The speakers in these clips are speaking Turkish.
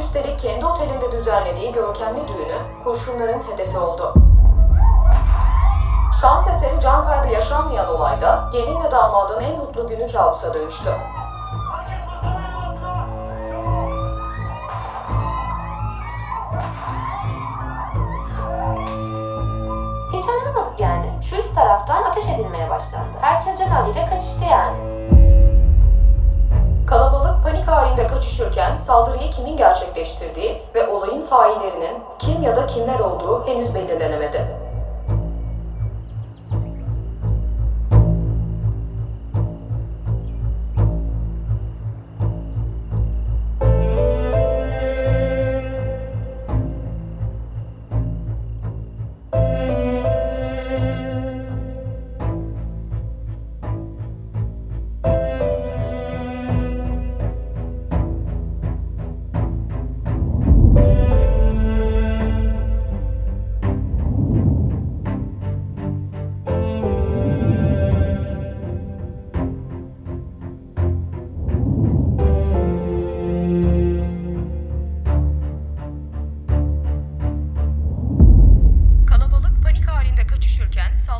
Üstelik kendi otelinde düzenlediği görkemli düğünü kurşunların hedefi oldu. Şans eseri can kaybı yaşanmayan olayda gelin ve damadın en mutlu günü kabusa dönüştü. Hiç anlamadık yani. Şu üst taraftan ateş edilmeye başlandı. Herkes canavliyle kaçıştı yani. Kaçışırken saldırıyı kimin gerçekleştirdiği ve olayın faillerinin kim ya da kimler olduğu henüz belirlenemedi.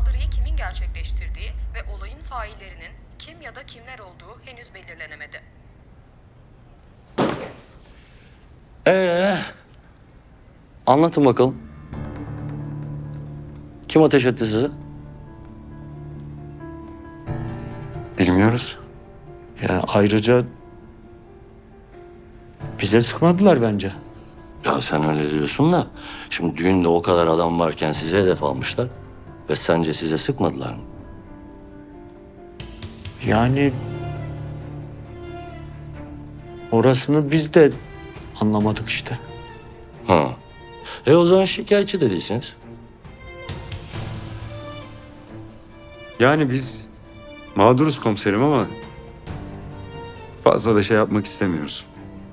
Saldırıyı kimin gerçekleştirdiği ve olayın faillerinin kim ya da kimler olduğu henüz belirlenemedi. Ee, anlatın bakalım. Kim ateş etti sizi? Bilmiyoruz. Yani ayrıca bize sıkmadılar bence. Ya sen öyle diyorsun da şimdi düğünde o kadar adam varken size hedef almışlar ve sence size sıkmadılar mı? Yani orasını biz de anlamadık işte. Ha. E o zaman şikayetçi de değilsiniz. Yani biz mağduruz komiserim ama fazla da şey yapmak istemiyoruz.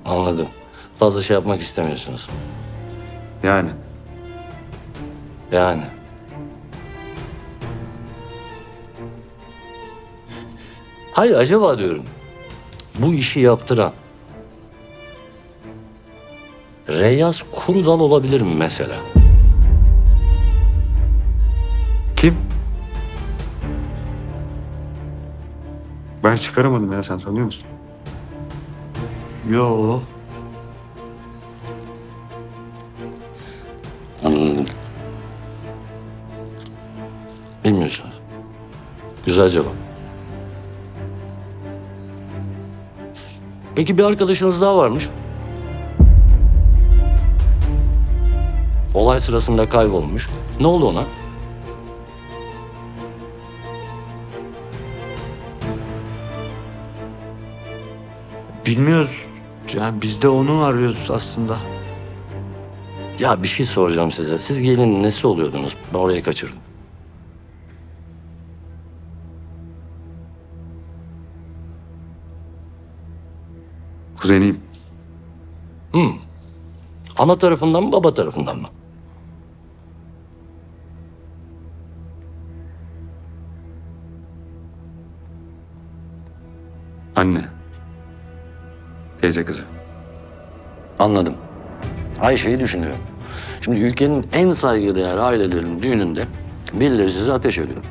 Anladım. Fazla şey yapmak istemiyorsunuz. Yani Yani. Hayır acaba diyorum. Bu işi yaptıran Reyaz Kurudal olabilir mi mesela? kim? Ben çıkaramadım ya sen tanıyor musun? Yo. Anladım. Bilmiyorsunuz. Güzel cevap. Peki bir arkadaşınız daha varmış. Olay sırasında kaybolmuş. Ne oldu ona? Bilmiyoruz. Yani biz de onu arıyoruz aslında. Ya bir şey soracağım size. Siz gelin nesi oluyordunuz? Ben orayı kaçırdım. Kuzeniyim. Ana tarafından mı baba tarafından mı? Anne. Teyze kızı. Anladım. Ayşe'yi düşünüyorum. Şimdi ülkenin en saygıdeğer ailelerinin düğününde birileri size ateş ediyor.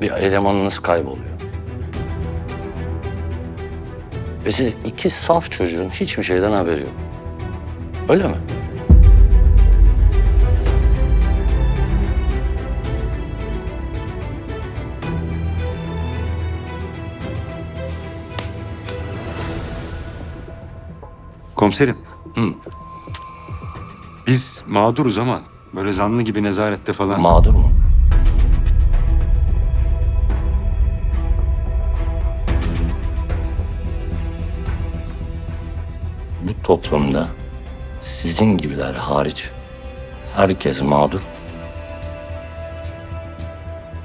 Bir elemanınız kayboluyor. Ve siz iki saf çocuğun hiçbir şeyden haberi yok. Öyle mi? Komiserim. Biz mağduruz ama böyle zanlı gibi nezarette falan. Mağdur mu? Toplumda sizin gibiler hariç herkes mağdur.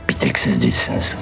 Bir tek siz değilsiniz.